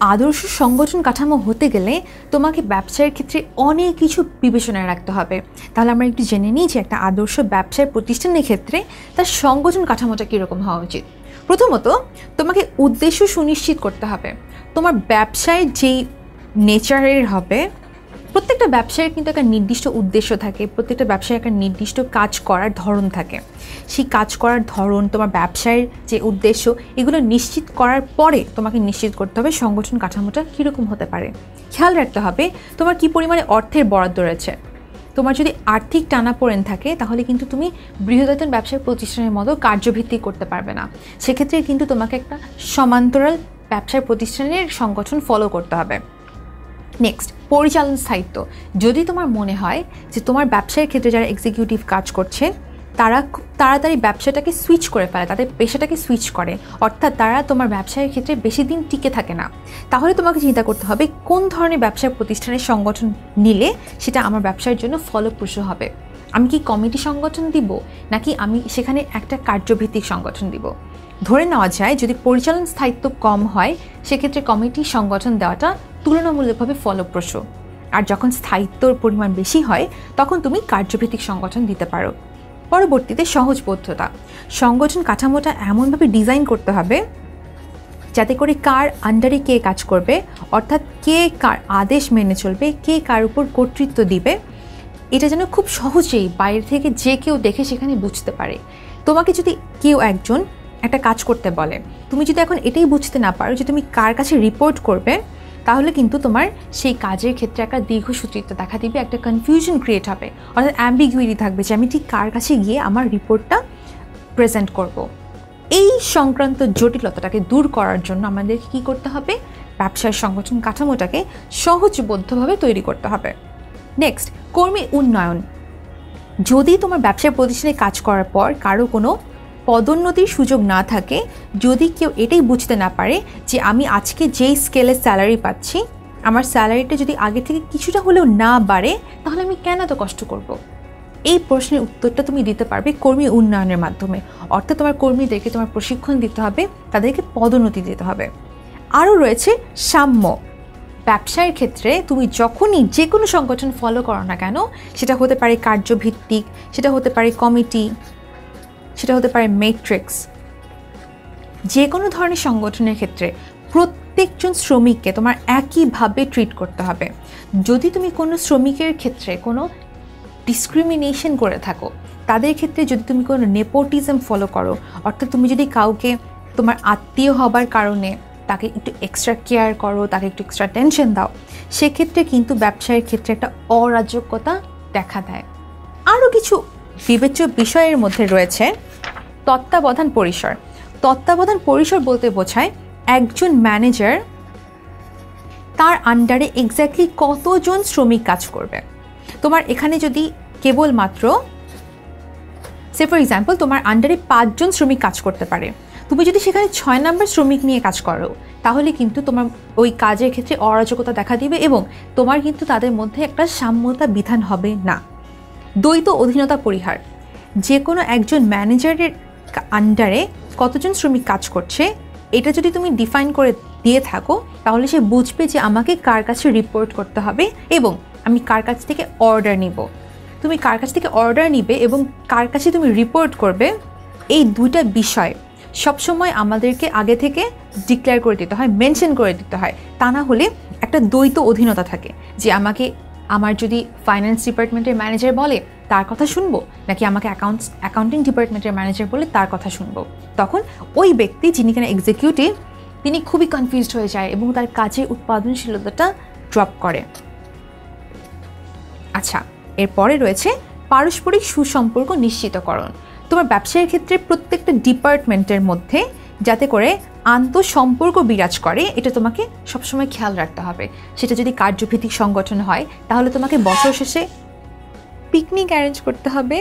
আদর্শ সংগঠন কাঠামো হতে গেলে তোমাকে ব্যবসায়ের ক্ষেত্রে অনেক কিছু বিবেচনায় রাখতে হবে। তাহলে আমরা একটু জেনে নিই যে একটা আদর্শ ব্যবসায় প্রতিষ্ঠানের ক্ষেত্রে তার সংগঠন কাঠামোটা কীরকম হওয়া উচিত। প্রথমত, তোমাকে উদ্দেশ্য সুনিশ্চিত করতে হবে। তোমার ব্যবসায় যেই নেচারের হবে প্রত্যেকটা ব্যবসায়ের কিন্তু একটা নির্দিষ্ট উদ্দেশ্য থাকে, প্রত্যেকটা ব্যবসায় একটা নির্দিষ্ট কাজ করার ধরন থাকে। সেই কাজ করার ধরন, তোমার ব্যবসায়ের যে উদ্দেশ্য, এগুলো নিশ্চিত করার পরে তোমাকে নিশ্চিত করতে হবে সংগঠন কাঠামোটা কীরকম হতে পারে। খেয়াল রাখতে হবে তোমার কী পরিমাণে অর্থের বরাদ্দ রয়েছে। তোমার যদি আর্থিক টানাপোড়েন থাকে, তাহলে কিন্তু তুমি বৃহদায়তন ব্যবসায় প্রতিষ্ঠানের মতো কার্যভিত্তিক করতে পারবে না। সেক্ষেত্রে কিন্তু তোমাকে একটা সমান্তরাল ব্যবসায় প্রতিষ্ঠানের সংগঠন ফলো করতে হবে। নেক্সট পরিচালন স্থায়িত্ব। যদি তোমার মনে হয় যে তোমার ব্যবসায়ের ক্ষেত্রে যারা এক্সিকিউটিভ কাজ করছে, তারা তাড়াতাড়ি ব্যবসাটাকে সুইচ করে ফেলে, তাদের পেশাটাকে সুইচ করে। অর্থাৎ তারা তোমার ব্যবসায়ের ক্ষেত্রে বেশি দিন টিকে থাকে না। তাহলে তোমাকে চিন্তা করতে হবে, কোন ধরনের ব্যবসা প্রতিষ্ঠানের সংগঠন নিলে সেটা আমার ব্যবসার জন্য ফলপ্রসূ হবে? আমি কি কমিটি সংগঠন দিব, নাকি আমি সেখানে একটা কার্যভিত্তিক সংগঠন দিব? ধরে নেওয়া যায়, যদি পরিচালন স্থায়িত্ব কম হয়, সেক্ষেত্রে কমিটি সংগঠন দেওয়াটা তুলনামূলকভাবে ফলপ্রসূ। আর যখন স্থায়িত্বর পরিমাণ বেশি হয়, তখন তুমি কার্যভিত্তিক সংগঠন দিতে পারো। পরবর্তীতে সহজবদ্ধতা সংগঠন কাঠামোটা এমনভাবে ডিজাইন করতে হবে, যাতে করে কার আন্ডারে কে কাজ করবে, অর্থাৎ কে কার আদেশ মেনে চলবে, কে কার উপর কর্তৃত্ব দিবে, এটা যেন খুব সহজেই বাইরে থেকে যে কেউ দেখে সেখানে বুঝতে পারে। তোমাকে যদি কেউ একজন একটা কাজ করতে বলে, তুমি যদি এখন এটাই বুঝতে না পারো যে তুমি কার কাছে রিপোর্ট করবে তাহলে কিন্তু তোমার সেই কাজের ক্ষেত্রে একটা দীর্ঘসূত্রিতা দেখা দিবে, একটা কনফিউশন ক্রিয়েট হবে। অর্থাৎ অ্যাম্বিগুইটি থাকবে যে আমি ঠিক কার কাছে গিয়ে আমার রিপোর্টটা প্রেজেন্ট করব। এই সংক্রান্ত জটিলতাটাকে দূর করার জন্য আমাদের কী করতে হবে? ব্যবসার সংগঠন কাঠামোটাকে সহজবোধ্যভাবে তৈরি করতে হবে। নেক্সট কর্মী উন্নয়ন। যদি তোমার ব্যবসার প্রতিষ্ঠানে কাজ করার পর কারও কোনো পদোন্নতির সুযোগ না থাকে, যদি কেউ এটাই বুঝতে না পারে যে আমি আজকে যেই স্কেলে স্যালারি পাচ্ছি, আমার স্যালারিটা যদি আগে থেকে কিছুটা হলেও না বাড়ে, তাহলে আমি কেন এত কষ্ট করব। এই প্রশ্নের উত্তরটা তুমি দিতে পারবে কর্মী উন্নয়নের মাধ্যমে। অর্থাৎ তোমার কর্মীদেরকে তোমার প্রশিক্ষণ দিতে হবে, তাদেরকে পদোন্নতি দিতে হবে। আরও রয়েছে সাম্য। ব্যবসায়ের ক্ষেত্রে তুমি যখনই যে কোনো সংগঠন ফলো করো না কেন, সেটা হতে পারে কার্যভিত্তিক, সেটা হতে পারে কমিটি সেটা হতে পারে মেট্রিক্স যে কোনো ধরনের সংগঠনের ক্ষেত্রে প্রত্যেকজন শ্রমিককে তোমার একইভাবে ট্রিট করতে হবে। যদি তুমি কোনো শ্রমিকের ক্ষেত্রে কোনো ডিসক্রিমিনেশন করে থাকো, তাদের ক্ষেত্রে যদি তুমি কোনো নেপোটিজম ফলো করো, অর্থাৎ তুমি যদি কাউকে তোমার আত্মীয় হবার কারণে তাকে একটু এক্সট্রা কেয়ার করো, তাকে একটু এক্সট্রা টেনশন দাও, সেক্ষেত্রে কিন্তু ব্যবসায়ের ক্ষেত্রে একটা অরাজকতা দেখা দেয়। আরও কিছু বিবেচ্য বিষয়ের মধ্যে রয়েছে তত্ত্বাবধান পরিসর। তত্ত্বাবধান পরিসর বলতে বোঝায় একজন ম্যানেজার তার আন্ডারে এক্স্যাক্টলি কতজন শ্রমিক কাজ করবে। তোমার এখানে যদি কেবলমাত্র সে ফর এক্সাম্পল তোমার আন্ডারে পাঁচজন শ্রমিক কাজ করতে পারে। তুমি যদি সেখানে ছয় নম্বর শ্রমিক নিয়ে কাজ করো, তাহলে কিন্তু তোমার ওই কাজের ক্ষেত্রে অরাজকতা দেখা দিবে এবং তোমার কিন্তু তাদের মধ্যে একটা সাম্যতা বিধান হবে না। দ্বৈত অধীনতা পরিহার। যে কোনো একজন ম্যানেজারের আন্ডারে কতজন শ্রমিক কাজ করছে, এটা যদি তুমি ডিফাইন করে দিয়ে থাকো, তাহলে সে বুঝবে যে আমাকে কার কাছে রিপোর্ট করতে হবে এবং আমি কার কাছ থেকে অর্ডার নিব। তুমি কার কাছ থেকে অর্ডার নিবে এবং কার কাছে তুমি রিপোর্ট করবে, এই দুইটা বিষয় সবসময় আমাদেরকে আগে থেকে ডিক্লেয়ার করে দিতে হয় মেনশন করে দিতে হয়। তা না হলে একটা দ্বৈত অধীনতা থাকে যে আমাকে আমার যদি ফাইন্যান্স ডিপার্টমেন্টের ম্যানেজার বলে, তার কথা শুনব? নাকি আমাকে অ্যাকাউন্টস অ্যাকাউন্টিং ডিপার্টমেন্টের ম্যানেজার বলে, তার কথা শুনব? তখন ওই ব্যক্তি যিনি কিনা এক্সিকিউটিভ তিনি খুবই কনফিউজড হয়ে যায় এবং তার কাজের উৎপাদনশীলতাটা ড্রপ করে। আচ্ছা এরপরে রয়েছে পারস্পরিক সুসম্পর্ক নিশ্চিতকরণ। তোমার ব্যবসায়ের ক্ষেত্রে প্রত্যেকটা ডিপার্টমেন্টের মধ্যে যাতে করে আন্তঃসম্পর্ক বিরাজ করে, এটা তোমাকে সবসময় খেয়াল রাখতে হবে। সেটা যদি কার্যভিত্তিক সংগঠন হয়, তাহলে তোমাকে বছর শেষে পিকনিক অ্যারেঞ্জ করতে হবে।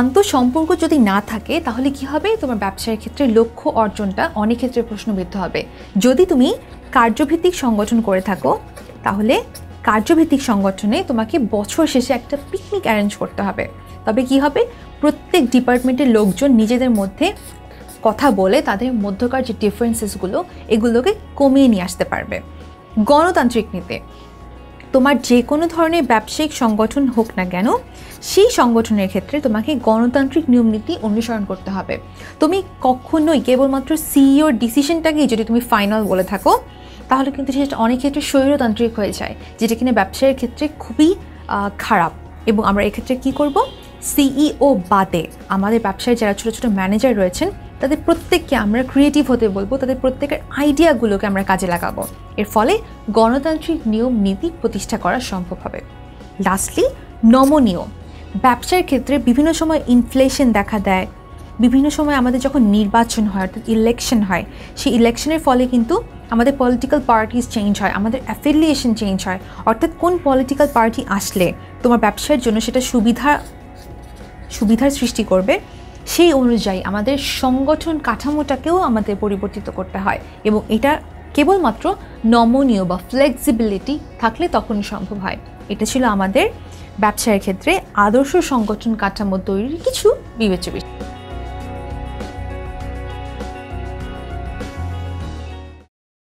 আন্তঃসম্পর্ক যদি না থাকে, তাহলে কি হবে? তোমার ব্যবসায়ের ক্ষেত্রে লক্ষ্য অর্জনটা অনেক ক্ষেত্রে প্রশ্নবিদ্ধ হবে। যদি তুমি কার্যভিত্তিক সংগঠন করে থাকো, তাহলে কার্যভিত্তিক সংগঠনে তোমাকে বছর শেষে একটা পিকনিক অ্যারেঞ্জ করতে হবে। তবে কি হবে? প্রত্যেক ডিপার্টমেন্টের লোকজন নিজেদের মধ্যে কথা বলে তাদের মধ্যকার যে ডিফারেন্সেসগুলো এগুলোকে কমিয়ে নিয়ে আসতে পারবে। গণতান্ত্রিক নীতি। তোমার যে কোনো ধরনের ব্যবসায়িক সংগঠন হোক না কেন, সেই সংগঠনের ক্ষেত্রে তোমাকে গণতান্ত্রিক নিয়ম নীতি অনুসরণ করতে হবে। তুমি কখনোই কেবলমাত্র সিইওর ডিসিশনটাকেই যদি তুমি ফাইনাল বলে থাকো, তাহলে কিন্তু সেটা অনেক ক্ষেত্রে স্বৈরতান্ত্রিক হয়ে যায়, যেটা কিনা ব্যবসায়ের ক্ষেত্রে খুবই খারাপ। এবং আমরা এক্ষেত্রে কী করব? সিইও বাদে আমাদের ব্যবসায় যারা ছোটো ছোটো ম্যানেজার রয়েছেন তাদের প্রত্যেককে আমরা ক্রিয়েটিভ হতে বলব, তাদের প্রত্যেকের আইডিয়াগুলোকে আমরা কাজে লাগাবো। এর ফলে গণতান্ত্রিক নিয়ম, নীতি প্রতিষ্ঠা করা সম্ভব হবে। লাস্টলি নমনীয়। ব্যবসার ক্ষেত্রে বিভিন্ন সময় ইনফ্লেশন দেখা দেয়। বিভিন্ন সময় আমাদের যখন নির্বাচন হয়, অর্থাৎ ইলেকশন হয়, সেই ইলেকশনের ফলে কিন্তু আমাদের পলিটিক্যাল পার্টিস চেঞ্জ হয়, আমাদের অ্যাফিলিয়েশন চেঞ্জ হয়। অর্থাৎ কোন পলিটিক্যাল পার্টি আসলে তোমার ব্যবসার জন্য সেটা সুবিধা, সুবিধার সৃষ্টি করবে সেই অনুযায়ী আমাদের সংগঠন কাঠামোটাকেও আমাদের পরিবর্তিত করতে হয় এবং এটা কেবলমাত্র নমনীয় বা ফ্লেক্সিবিলিটি থাকলে তখনই সম্ভব হয়। এটা ছিল আমাদের ব্যবসায়ের ক্ষেত্রে আদর্শ সংগঠন কাঠামো তৈরির কিছু বিবেচ্য বিষয়